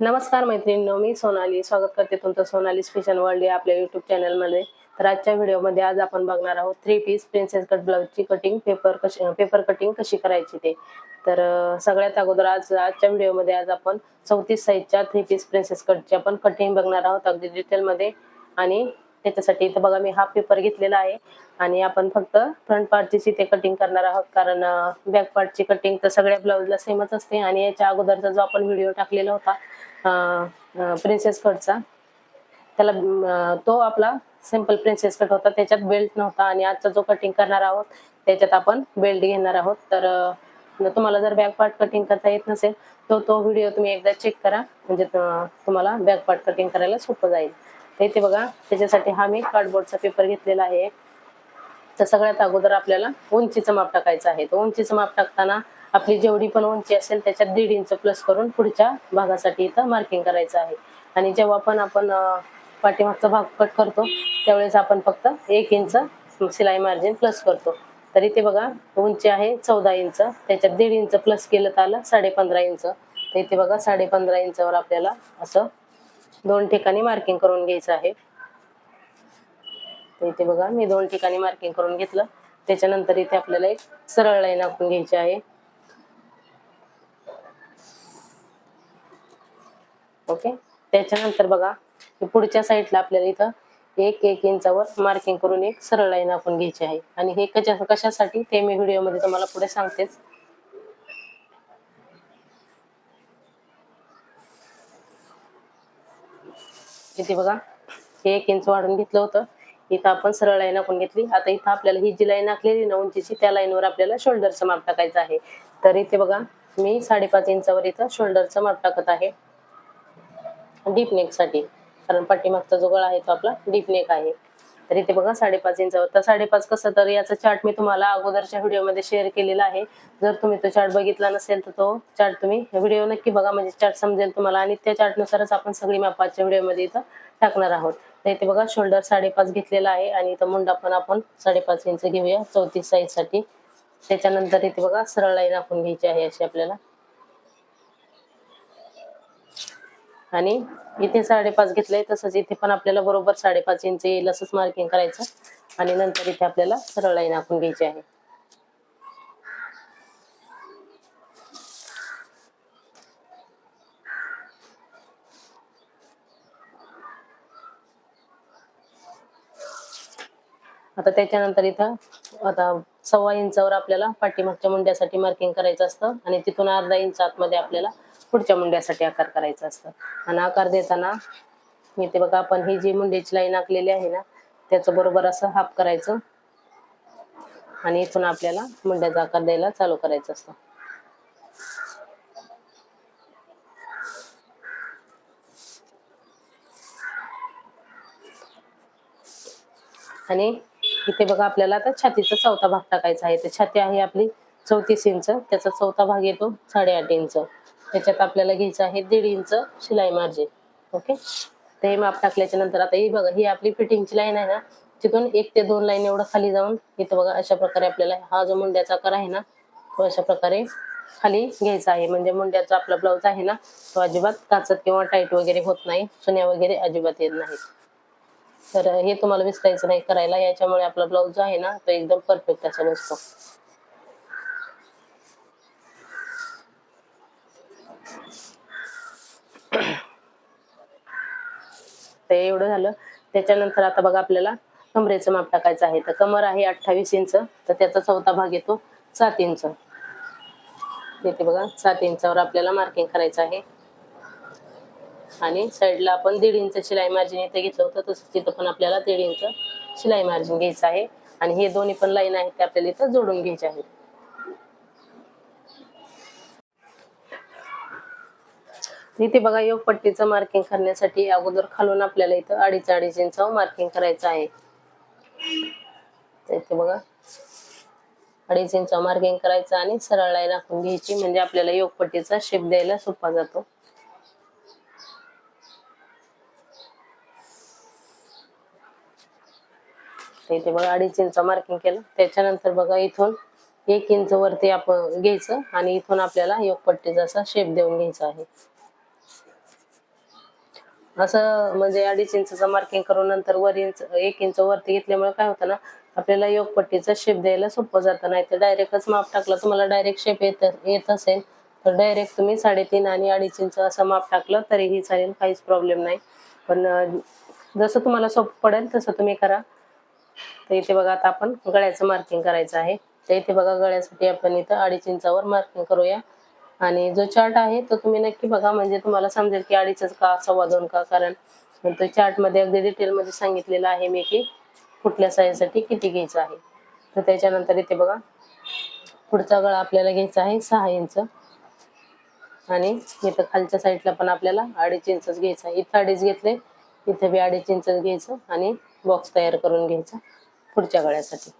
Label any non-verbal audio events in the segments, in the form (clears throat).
नमस्कार मैत्रिणींनो मी सोनाली. स्वागत करते तुमचं सोनाली स्पेशल वर्ल्ड या आपल्या युट्यूब चॅनलमध्ये तर आजच्या व्हिडिओमध्ये आज आपण बघणार आहोत थ्री पीस प्रिन्सेस कट ब्लाऊजची कटिंग पेपर कशी पेपर कटिंग कशी करायची ते. तर सगळ्यात अगोदर आज आजच्या व्हिडिओमध्ये आज आपण चौतीस साईजच्या थ्री पीस प्रिन्सेस कटची आपण कटिंग बघणार आहोत अगदी डिटेलमध्ये आणि त्याच्यासाठी इथं बघा मी हाफ पेपर घेतलेला आहे. आणि आपण फक्त फ्रंट पार्टची इथे कटिंग करणार आहोत. कारण बॅक पार्टची कटिंग तर सगळ्या ब्लाऊजला सेमच असते. आणि याच्या अगोदरचा जो आपण व्हिडिओ टाकलेला होता प्रिन्सेस कटचा त्याला तो आपला सिंपल प्रिन्सेस कट होता. त्याच्यात बेल्ट नव्हता. आणि आजचा जो कटिंग करणार आहोत त्याच्यात आपण बेल्ट घेणार आहोत. तर तुम्हाला जर बॅक पार्ट कटिंग करता येत नसेल तो तो व्हिडिओ तुम्ही एकदा चेक करा. म्हणजे तुम्हाला बॅक पार्ट कटिंग करायला सोपं जाईल. तर इथे बघा त्याच्यासाठी हा मी कार्डबोर्डचा पेपर घेतलेला आहे. तर सगळ्यात अगोदर आपल्याला उंचीचं माप टाकायचं आहे. तर उंचीचं माप टाकताना आपली जेवढी पण उंची असेल त्याच्यात दीड इंच प्लस करून पुढच्या भागासाठी इथं मार्किंग करायचं आहे. आणि जेव्हा पण आपण पाठीमागचा भाग कट करतो त्यावेळेस आपण फक्त एक इंच सिलाई मार्जिन प्लस करतो. तर इथे बघा उंची आहे चौदा इंच त्याच्यात दीड इंच प्लस केलं तर आलं साडे पंधरा इंच. तर इथे बघा साडे पंधरा इंचावर आपल्याला असं दोन ठिकाणी मार्किंग करून घ्यायचं आहे. इथे बघा मी दोन ठिकाणी मार्किंग करून घेतलं. त्याच्यानंतर इथे आपल्याला एक सरळ लाईन आखून घ्यायची आहे. ओके त्याच्यानंतर बघा पुढच्या साईडला आपल्याला इथं एक एक इंचावर मार्किंग करून एक सरळ लाईन आखून घ्यायची आहे. आणि हे कशा कशासाठी ते मी व्हिडिओमध्ये तुम्हाला पुढे सांगतेच. इथे बघा हे एक इंच वाढून घेतलं होतं. इथं आपण सरळ लाईन आपण घेतली. आता इथं आपल्याला ही जी लाईन आखलेली ना उंचीची त्या लाईनवर आपल्याला शोल्डरचं माप टाकायचं आहे. तर इथे बघा मी साडेपाच इंचावर इथं शोल्डरचं माप टाकत आहे. डीप नेकसाठी. कारण पाठीमागचा जो गळा आहे तो आपला डीप नेक आहे. तर इथे बघा साडेपाच इंचावर. तर साडेपाच कसं तर याचा चार्ट मी तुम्हाला अगोदरच्या व्हिडिओमध्ये शेअर केलेला आहे. जर तुम्ही तो चार्ट बघितला नसेल तर तो चार्ट तुम्ही व्हिडिओ नक्की बघा म्हणजे चार्ट समजेल तुम्हाला. आणि त्या चार्टनुसारच आपण सगळी मापाच्या व्हिडिओमध्ये इथं टाकणार आहोत. तर इथे बघा शोल्डर साडेपाच घेतलेला आहे आणि इथं मुंडा पण आपण साडेपाच इंच घेऊया चौतीस साईजसाठी त्याच्यानंतर इथे बघा सरळ लाईन आपण घ्यायची आहे अशी आपल्याला आणि इथे साडेपाच घेतलंय तसंच इथे पण आपल्याला बरोबर साडेपाच इंच येईल असंच मार्किंग करायचं आणि नंतर इथे आपल्याला सरळ लाईन आखून घ्यायची आहे. आता त्याच्यानंतर इथं आता सव्वा इंचावर आपल्याला पाठीमागच्या मुंड्यासाठी मार्किंग करायचं असतं आणि तिथून अर्धा इंच आतमध्ये आपल्याला पुढच्या मुंड्यासाठी आकार करायचा असतं. आणि आकार देताना मी ते बघा आपण ही जी मुंड्याची लाईन आखलेली आहे ना त्याचं बरोबर असं हाफ करायचं. आणि इथून आपल्याला मुंड्याचा आकार द्यायला चालू करायचं असतं. आणि इथे बघा आपल्याला आता छातीचा चौथा भाग टाकायचा आहे. तर छाती आहे आपली चौतीस इंच. त्याचा चौथा भाग येतो साडेआठ इंच. त्याच्यात आपल्याला घ्यायचं आहे दीड इंच शिलाई मार्जिन. ओके? ते माप टाकल्याच्या नंतर आता ही बघा ही आपली फिटिंगची लाईन आहे ना तिथून एक ते दोन लाईन एवढं खाली जाऊन इथं बघा अशा प्रकारे आपल्याला हा जो मुंड्याचा आकार आहे ना तो अशा प्रकारे खाली घ्यायचा आहे. म्हणजे मुंड्याचा आपला ब्लाऊज आहे ना तो अजिबात काचत किंवा टाईट वगैरे होत नाही सुन्या वगैरे अजिबात येत नाही तर हे तुम्हाला विसरायचं नाही करायला याच्यामुळे आपला ब्लाऊज जो आहे ना तो एकदम परफेक्ट असा बसतो. ते एवढं झालं. त्याच्यानंतर आता बघा आपल्याला कमरेचं माप टाकायचं आहे. तर कमर आहे अठ्ठावीस इंच तर त्याचा चौथा भाग येतो सात इंच. तिथे बघा सात इंचावर आपल्याला मार्किंग करायचं आहे. आणि साईडला आपण दीड इंच शिलाई मार्जिन इथे घेतलं होतं तसंच तिथं पण आपल्याला दीड इंच शिलाई मार्जिन घ्यायचं आहे. आणि हे दोन्ही पण लाईन आहेत ते आपल्याला इथं जोडून घ्यायचे आहेत. इथे बघा योग पट्टीचं मार्किंग करण्यासाठी अगोदर खालून आपल्याला इथं अडीच अडीच इंच मार्किंग करायचं आहे. म्हणजे इथे बघा अडीच इंच मार्किंग करायचं आणि सरळ लाईन आखून घ्यायची. म्हणजे आपल्याला योग पट्टीचा शेप द्यायला सोपा जातो. इथे बघा अडीच इंच मार्किंग केलं. त्याच्यानंतर बघा इथून एक इंच वरती आपण घ्यायचं आणि इथून आपल्याला योग पट्टीचा असा शेप देऊन घ्यायचा आहे. असं म्हणजे अडीच इंचचं मार्किंग करून नंतर वर इंच एक इंच वरती घेतल्यामुळे काय होतं ना आपल्याला योगपट्टीचा शेप द्यायला सोपं जातं. नाही तर डायरेक्टच माप टाकलं तुम्हाला डायरेक्ट शेप येत येत असेल तर डायरेक्ट तुम्ही साडेतीन आणि अडीच इंच असं माप टाकलं तरीही चालेल काहीच प्रॉब्लेम नाही. पण जसं तुम्हाला सोपं पडेल तसं तुम्ही करा. तर इथे बघा आता आपण गळ्याचं मार्किंग करायचं आहे. तर इथे बघा गळ्यासाठी आपण इथं अडीच इंचावर मार्किंग करूया. आणि जो चार्ट आहे तो तुम्ही नक्की बघा. म्हणजे तुम्हाला समजेल की अडीचच का सव्वा दोन का? कारण तो चार्टमध्ये अगदी डिटेल मध्ये सांगितलेलं आहे मी की कुठल्या साईजसाठी किती घ्यायचं आहे. तर त्याच्यानंतर इथे बघा. पुढचा गळा आपल्याला घ्यायचा आहे सहा इंच आणि इथं खालच्या साईडला पण आपल्याला अडीच इंचच घ्यायचं आहे. इथं अडीच घेतले इथं बी अडीच इंच घ्यायचं आणि बॉक्स तयार करून घ्यायचा पुढच्या गळ्यासाठी.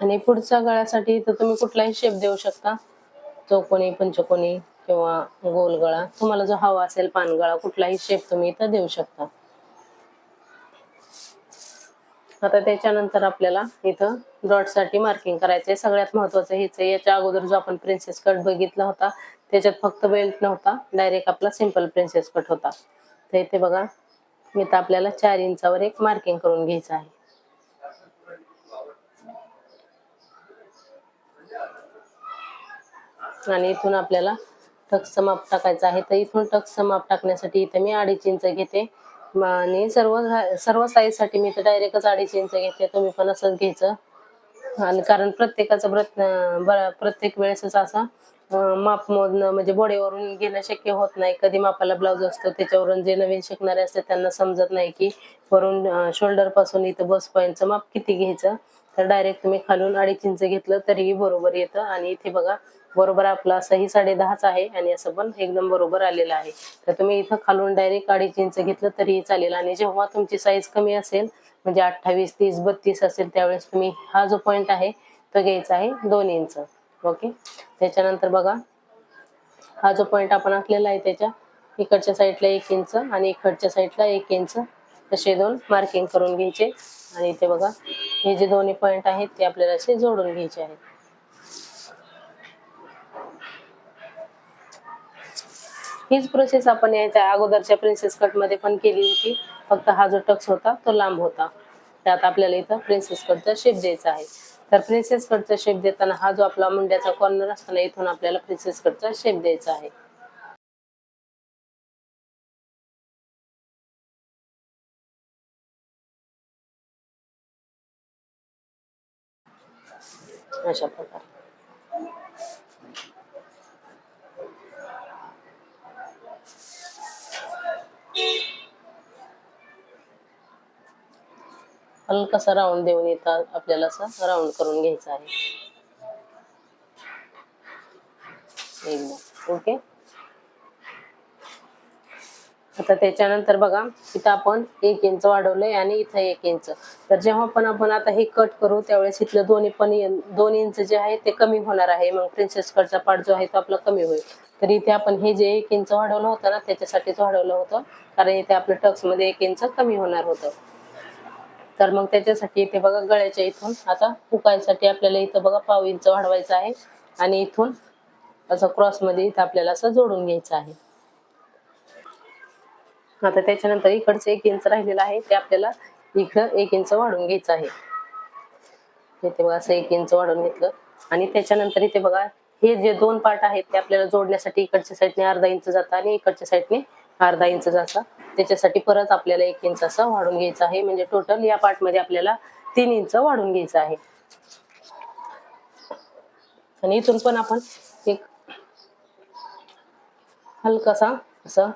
आणि पुढच्या गळ्यासाठी इथं तुम्ही कुठलाही शेप देऊ शकता. चौकोनी पंचकोनी किंवा गोल गळा. तुम्हाला जो हवा असेल पानगळा कुठलाही शेप तुम्ही इथं देऊ शकता. आता त्याच्यानंतर आपल्याला इथं डॉटसाठी मार्किंग करायचंय. सगळ्यात महत्वाचं हेच आहे. याच्या अगोदर जो आपण प्रिन्सेस कट बघितला होता त्याच्यात फक्त बेल्ट नव्हता. डायरेक्ट आपला सिंपल प्रिन्सेस कट होता. तर इथे बघा इथं आपल्याला चार इंचावर एक मार्किंग करून घ्यायचं आहे. आणि इथून आपल्याला टक्सचं माप टाकायचं आहे. तर इथून टक्सचं माप टाकण्यासाठी इथे मी अडीच इंच घेते. आणि सर्व सर्व साईजसाठी मी तर डायरेक्टच अडीच इंच घेते. तुम्ही पण असंच घ्यायचं. आणि कारण प्रत्येकाचं प्रत- प्रत्येक वेळेसच असा माप मोजणं म्हणजे बोडेवरून घेणं शक्य होत नाही. कधी मापाला ब्लाऊज असतो त्याच्यावरून जे नवीन शिकणारे असतात त्यांना समजत नाही की वरून शोल्डरपासून इथं बस पॉईंटचं माप किती घ्यायचं. तर डायरेक्ट तुम्ही खालून अडीच इंच घेतलं तरीही बरोबर येतं. आणि इथे बघा बरोबर आपला सही साडे दहाच आहे आणि असं पण एकदम बरोबर आलेलं आहे. तर तुम्ही इथं खालून डायरेक्ट अडीच इंच घेतलं तरीही चालेल. आणि जेव्हा तुमची साईज कमी असेल म्हणजे अठ्ठावीस तीस बत्तीस असेल त्यावेळेस तुम्ही हा जो पॉईंट आहे तो घ्यायचा आहे दोन इंच ओके त्याच्यानंतर बघा हा जो पॉईंट आपण आखलेला आहे त्याच्या इकडच्या साईडला एक इंच आणि इकडच्या साईडला एक इंच तसे दोन मार्किंग करून घ्यायचे. आणि इथे बघा हे जे दोन्ही पॉईंट आहेत ते आपल्याला असे जोडून घ्यायचे आहेत. हीच प्रोसेस आपण याच्या अगोदरच्या प्रिन्सेस कटमध्ये पण केली होती. फक्त हा जो टक्स होता तो लांब होता. त्यात आपल्याला इथं प्रिन्सेस कटचा शेप द्यायचा आहे. तर प्रिन्सेस कटचा शेप देताना हा जो आपला मुंड्याचा कॉर्नर असतो ना इथून आपल्याला प्रिन्सेस कटचा शेप द्यायचा आहे. अशा प्रकारे. हलकासा राऊंड देऊन येतात. आपल्याला असं राऊंड करून घ्यायचं आहे. एकदम ओके? आता त्याच्यानंतर बघा इथं आपण एक इंच वाढवलंय आणि इथं एक इंच तर जेव्हा पण आपण आता हे कट करू त्यावेळेस इथलं दोन्ही पण दोन इंच जे आहे ते कमी होणार आहे. मग प्रिन्सेस कटचा पार्ट जो आहे तो आपला कमी होईल. तर इथे आपण हे जे एक इंच वाढवलं होतं ना त्याच्यासाठीच वाढवलं होतं. कारण इथे आपल्या टक्समध्ये एक इंच कमी होणार होतं. तर मग त्याच्यासाठी इथे बघा गळ्याच्या इथून आता फुकायसाठी आपल्याला इथं बघा पाव इंच वाढवायचं आहे. आणि इथून असं क्रॉसमध्ये इथं आपल्याला असं जोडून घ्यायचं आहे. आता त्याच्यानंतर इकडचं एक इंच राहिलेलं आहे ते आपल्याला इकडं एक इंच वाढून घ्यायचं आहे. इथे बघा असं एक इंच वाढून घेतलं. आणि त्याच्यानंतर इथे बघा हे जे दोन पार्ट आहेत ते आपल्याला जोडण्यासाठी इकडच्या साईडने अर्धा इंच जातं आणि इकडच्या साईडने अर्धा इंच जातं. त्याच्यासाठी परत आपल्याला एक इंच असं वाढून घ्यायचं आहे. म्हणजे टोटल या पार्टमध्ये आपल्याला तीन इंच वाढून घ्यायचं आहे. आणि इथून पण आपण एक हलकासा असं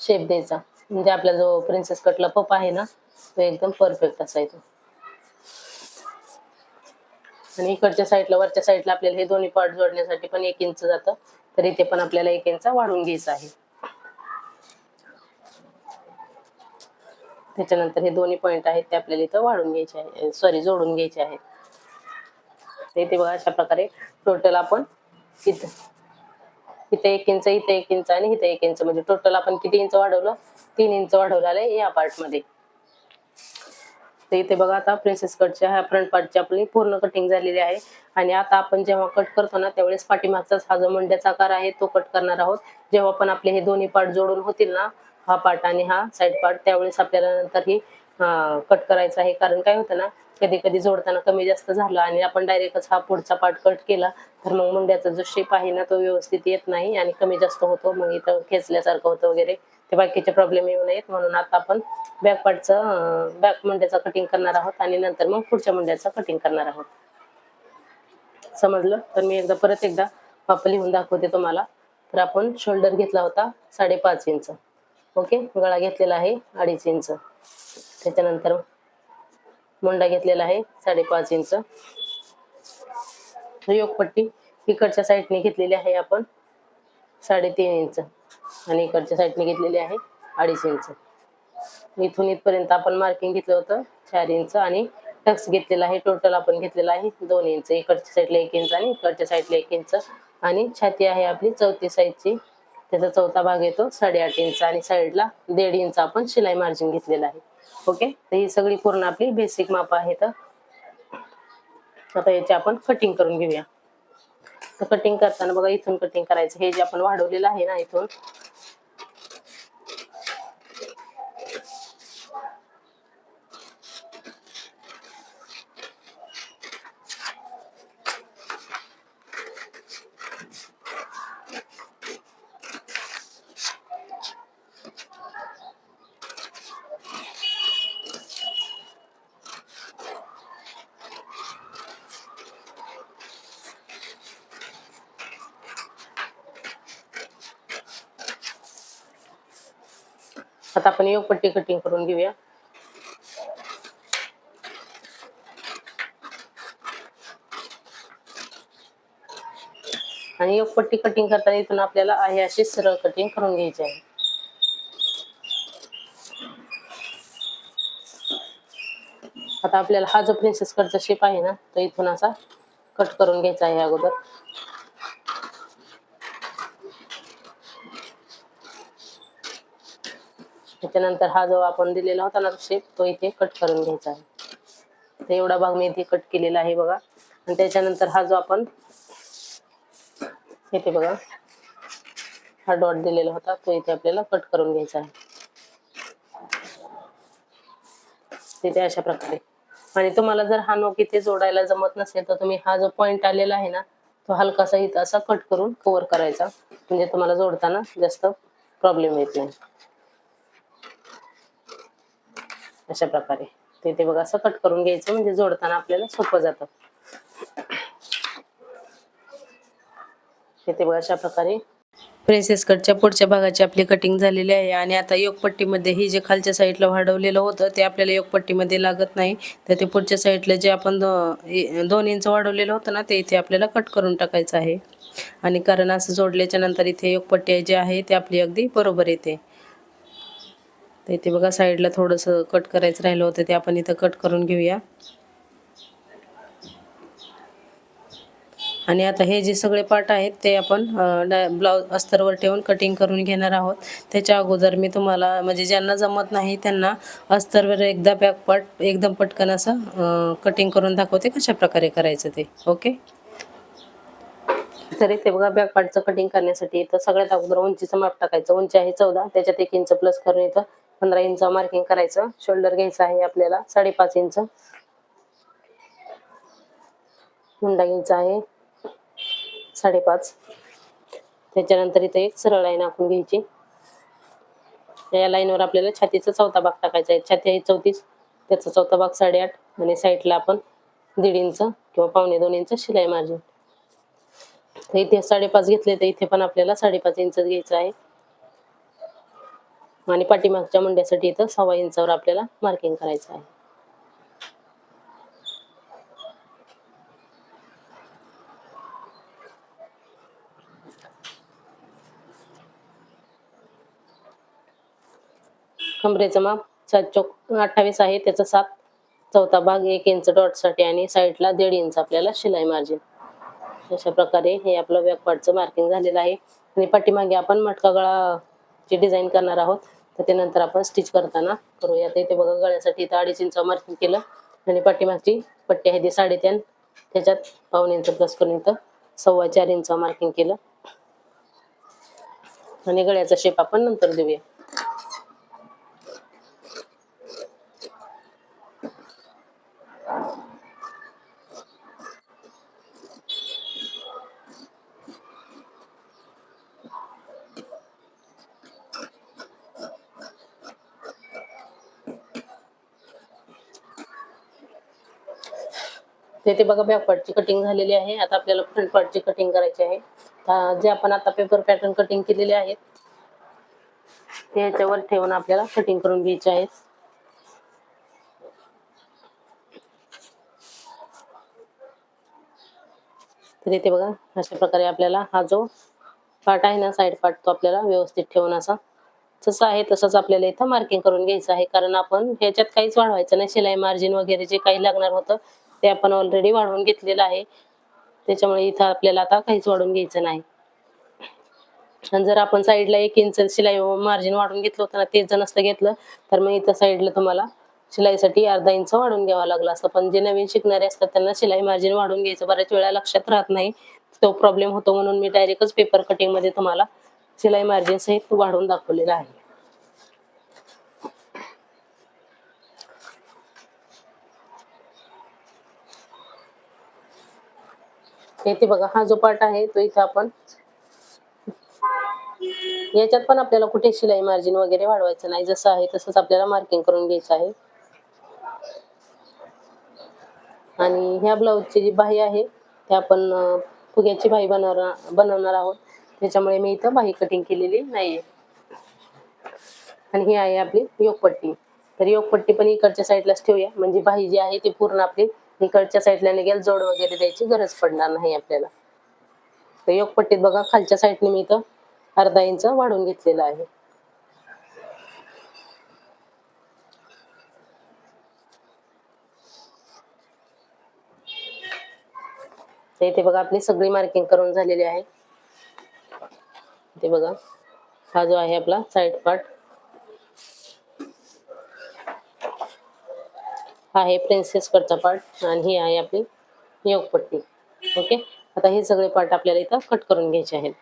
शेप द्यायचा. म्हणजे आपला जो प्रिन्सेस कटला पप आहे ना तो एकदम परफेक्ट असा येतो. आणि इकडच्या साईडला वरच्या साईडला आपल्याला हे दोन्ही पार्ट जोडण्यासाठी पण एक इंच जातं. तर इथे पण आपल्याला एक इंच वाढून घ्यायचं आहे. त्याच्यानंतर हे दोन्ही पॉइंट आहेत ते आपल्याला इथं वाढून घ्यायचे आहे. सॉरी जोडून घ्यायचे आहेत. ते इथे बघा अशा प्रकारे टोटल आपण इथं इथे एक इंच इथे एक इंच आणि इथे एक इंच म्हणजे टोटल आपण किती इंच वाढवलं? तीन इंच वाढवलं आहे या पार्टमध्ये. तर इथे बघा आता प्रिन्सेस कटच्या ह्या फ्रंट पार्टची आपली पूर्ण कटिंग झालेली आहे. आणि आता आपण जेव्हा कट करतो ना त्यावेळेस पाठीमागचाच हा जो मुंड्याचा आकार आहे तो कट करणार आहोत. जेव्हा पण आपले हे दोन्ही पार्ट जोडून होतील ना हा पार्ट आणि हा साईड पार्ट त्यावेळेस आपल्याला नंतर ही कट करायचा आहे. कारण काय होतं ना कधी कधी जोडताना कमी जास्त झालं आणि आपण डायरेक्टच हा पुढचा पार्ट कट केला तर मग मुंड्याचा जो शेप आहे ना तो व्यवस्थित येत नाही आणि कमी जास्त होतो. मग इथं खेचल्यासारखं होतं वगैरे. ते बाकीचे प्रॉब्लेम येऊ नयेत. म्हणून आता आपण बॅक पार्टचं बॅक मुंड्याचा कटिंग करणार आहोत आणि नंतर मग पुढच्या मुंड्याचं कटिंग करणार आहोत. समजलं? तर मी एकदा परत एकदा माप लिहून दाखवते तुम्हाला. तर आपण शोल्डर घेतला होता साडेपाच इंच. ओके? गळा घेतलेला आहे अडीच इंच. त्याच्यानंतर मुंडा घेतलेला आहे साडेपाच इंच. योगपट्टी इकडच्या साईडने घेतलेली आहे आपण साडेतीन इंच. आणि इकडच्या साईडने घेतलेली आहे अडीच इंच. इथून इथपर्यंत आपण मार्किंग घेतलं होतं चार इंच. आणि टक्स घेतलेला आहे टोटल आपण घेतलेला आहे दोन इंच. इकडच्या साईडला एक इंच आणि इकडच्या साईडला एक इंच. आणि छाती आहे आपली चौथी साईजची. त्याचा चौथा भाग येतो साडेआठ इंच आणि साईडला दीड इंच आपण शिलाई मार्जिन घेतलेला आहे. ओके? तर ही सगळी पूर्ण आपली बेसिक माप आहेत. आता याची आपण कटिंग करून घेऊया. तर कटिंग करताना बघा इथून कटिंग करायचं. हे जे आपण वाढवलेलं आहे ना इथून आता आपण योगपट्टी कटिंग करून घेऊया. आणि योगपट्टी कटिंग करताना इथून आपल्याला आहे अशी सरळ कटिंग करून घ्यायची आहे. आता आपल्याला हा जो प्रिन्सेस कटचा शेप आहे ना तो इथून असा कट करून घ्यायचा आहे अगोदर. त्याच्यानंतर हा जो आपण दिलेला होता ना शेप तो इथे कट करून घ्यायचा आहे. तर एवढा भाग मी इथे कट केलेला आहे बघा. आणि त्याच्यानंतर हा जो आपण इथे बघा हा डॉट दिलेला होता तो इथे आपल्याला कट करून घ्यायचा आहे. तिथे अशा प्रकारे. आणि तुम्हाला जर हा नोक इथे जोडायला जमत नसेल तर तुम्ही हा जो पॉइंट आलेला आहे ना तो हलकासा इथं असा कट करून कव्हर करायचा. म्हणजे तुम्हाला जोडताना जास्त प्रॉब्लेम येत नाही. अशा प्रकारे. ते ते बघा असं कट करून घ्यायचं म्हणजे जोडताना आपल्याला सोपं जातं. ते बघा अशा प्रकारे. प्रिन्सेस कटच्या पुढच्या भागाची आपली कटिंग झालेली आहे. आणि आता योगपट्टीमध्ये ही जे खालच्या साईडला वाढवलेलं होतं ते आपल्याला योगपट्टीमध्ये लागत नाही. तर ते पुढच्या साईडला जे आपण दोन इंच वाढवलेलं होतं ना ते इथे आपल्याला कट करून टाकायचं आहे. आणि कारण असं जोडल्याच्या नंतर इथे योगपट्टी जी आहे ते आपली अगदी बरोबर येते. तर इथे बघा साईडला थोडंसं कट करायचं राहिलं होतं ते आपण इथं कट करून घेऊया. आणि आता हे जे सगळे पार्ट आहेत ते आपण ब्लाऊज अस्तरवर ठेवून कटिंग करून घेणार आहोत. त्याच्या अगोदर मी तुम्हाला म्हणजे ज्यांना जमत नाही त्यांना अस्तरवर एकदा बॅक पार्ट एकदम पटकन असं कटिंग करून दाखवते कशा प्रकारे करायचं ते ओके? तर इथे बघा बॅक पार्टचं कटिंग करण्यासाठी इथं सगळ्यात अगोदर उंचीचं माप टाकायचं. उंची आहे चौदा त्याच्यात एक इंच प्लस करून इथं पंधरा इंच मार्किंग करायचं. शोल्डर घ्यायचं आहे आपल्याला साडेपाच इंच. हुंडा घ्यायचा आहे साडेपाच. त्याच्यानंतर इथे एक सरळ लाईन आखून घ्यायची. या लाईनवर आपल्याला छातीचा चौथा भाग टाकायचा आहे. छाती आहे चौतीस त्याचा चौथा भाग साडेआठ आणि साईडला आपण दीड इंच किंवा पावणे दोन इंच शिलाई मार्जिन. इथे साडेपाच घेतले तर इथे पण आपल्याला साडेपाच इंच घ्यायचं आहे. आणि पाठीमागच्या मुंड्यासाठी इथं सव्वा इंचावर आपल्याला मार्किंग करायचं आहे. कमरेचं माप सात चौक अठ्ठावीस आहे त्याचा सात चौथा भाग एक इंच डॉटसाठी आणि साईडला दीड इंच आपल्याला शिलाई मार्जिन अशा प्रकारे हे आपलं बॅकपार्टचं मार्किंग झालेलं आहे. आणि पाठीमागे आपण मटका गळा जी डिझाईन करणार आहोत तर ते नंतर आपण स्टिच करताना करूया. तर इथे बघा गळ्यासाठी इथं अडीच इंच मार्किंग केलं आणि पाठीमागची पट्टी आहे ती साडेतीन. त्याच्यात पाऊन इंच प्लस करून इथं सव्वा चार इंच मार्किंग केलं. आणि गळ्याचा शेप आपण नंतर देऊया. ते ते बघा बॅक पार्टची कटिंग झालेली आहे. आता आपल्याला फ्रंट पार्टची कटिंग करायची आहे. जे आपण आता पेपर पॅटर्न कटिंग केलेले आहेत ते ह्याच्यावर ठेवून आपल्याला कटिंग करून घ्यायचे आहेत. तर इथे बघा अशा प्रकारे आपल्याला हा जो पार्ट आहे ना साईड पार्ट तो आपल्याला व्यवस्थित ठेवून असा जसं आहे तसंच आपल्याला इथं मार्किंग करून घ्यायचं आहे. कारण आपण ह्याच्यात काहीच वाढवायचं नाही. शिलाई मार्जिन वगैरे जे काही लागणार होतं ते आपण ऑलरेडी वाढवून घेतलेलं आहे. त्याच्यामुळे इथं आपल्याला आता काहीच वाढून घ्यायचं नाही. आणि जर आपण साईडला एक इंच शिलाई मार्जिन वाढून घेतलं होतं ना तेच जर नसलं घेतलं तर मग इथं साईडला तुम्हाला शिलाईसाठी अर्धा इंच वाढून घ्यावा लागला असतं. पण जे नवीन शिकणारे असतात त्यांना शिलाई मार्जिन वाढून घ्यायचं बऱ्याच वेळा लक्षात राहत नाही. तो प्रॉब्लेम होतो म्हणून मी डायरेक्टच पेपर कटिंगमध्ये तुम्हाला शिलाई मार्जिन सहित वाढवून दाखवलेला आहे. इथे बघा हा जो पार्ट आहे तो इथं आपण याच्यात पण आपल्याला कुठे शिलाई मार्जिन वगैरे वाढवायचं नाही. जसं आहे तसंच आपल्याला मार्किंग करून घ्यायचं आहे. आणि ह्या ब्लाऊजची जी बाही आहे ते आपण फुग्याची बाही बनवणार बनवणार आहोत. त्याच्यामुळे मी इथं बाही कटिंग केलेली नाहीये. आणि ही आहे आपली योगपट्टी. तर योगपट्टी पण इकडच्या साईडलाच ठेवूया. म्हणजे बाही जी आहे ती पूर्ण आपली इकडच्या साईडला निघेल जोड वगैरे द्यायची गरज पडणार नाही आपल्याला. तर योगपट्टीत बघा खालच्या साईडने मी इथं अर्धा इंच वाढून घेतलेलं आहे. इथे बघा आपली सगळी मार्किंग करून झालेली आहे. ते बघा हा जो आहे आपला साईड पार्ट हा आहे प्रिन्सेस कटचा पार्ट आणि ही आहे आपली नियोगपट्टी ओके आता हे सगळे पार्ट आपल्याला इथं कट करून घ्यायचे आहेत.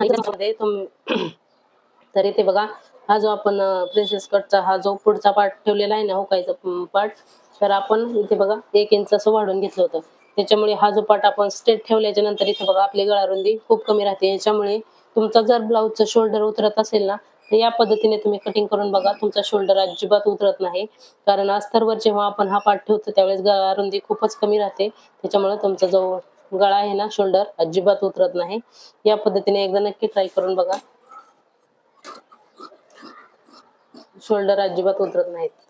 (clears throat) तर इथे बघा हा जो आपण प्रिन्सेस कटचा हा जो पुढचा पार्ट ठेवलेला आहे ना हुकायचा पार्ट तर आपण इथे बघा एक इंच असं वाढून घेतलं होतं. त्याच्यामुळे हा जो पाठ आपण स्ट्रेट ठेवल्याच्या नंतर इथे बघा आपली गळारुंदी खूप कमी राहते. याच्यामुळे तुमचा जर ब्लाऊजचं शोल्डर उतरत असेल ना तर या पद्धतीने तुम्ही कटिंग करून बघा तुमचा शोल्डर अजिबात उतरत नाही. कारण अस्तरवर जेव्हा आपण हा पाठ ठेवतो त्यावेळेस गळारुंदी खूपच कमी राहते. त्याच्यामुळे तुमचा जो गळा आहे ना शोल्डर अजिबात उतरत नाही. या पद्धतीने एकदा नक्की ट्राय करून बघा. शोल्डर अजिबात उतरत नाहीत.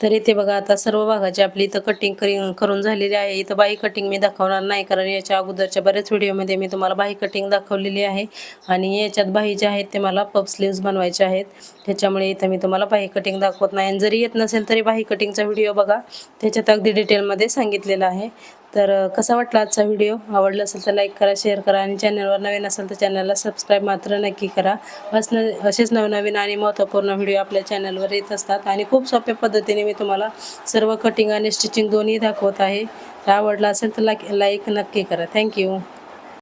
तर इथे बघा आता सर्व भागाची आपली इथं कटिंग करून झालेली आहे. इथं बाही कटिंग मी दाखवणार नाही कारण याच्या अगोदरच्या बऱ्याच व्हिडिओमध्ये मी तुम्हाला बाही कटिंग दाखवलेली आहे. आणि याच्यात बाही जे आहेत ते मला पप स्लीव्स बनवायचे आहेत. त्याच्यामुळे इथं मी तुम्हाला बाही कटिंग दाखवत नाही. आणि जरी येत नसेल तरी बाही कटिंगचा व्हिडिओ बघा. त्याच्यात अगदी डिटेलमध्ये सांगितलेलं आहे. तर कसा वाटला आजचा व्हिडिओ? आवडला असेल तर लाईक करा शेअर करा आणि चॅनलवर नवीन असेल तर चॅनलला सबस्क्राईब मात्र नक्की करा. असं असेच नवनवीन आणि महत्त्वपूर्ण व्हिडिओ आपल्या चॅनलवर येत असतात आणि खूप सोप्या पद्धतीने मी तुम्हाला सर्व कटिंग आणि स्टिचिंग दोन्ही दाखवत आहे. तर आवडला असेल तर लाईक लाईक नक्की करा. थँक्यू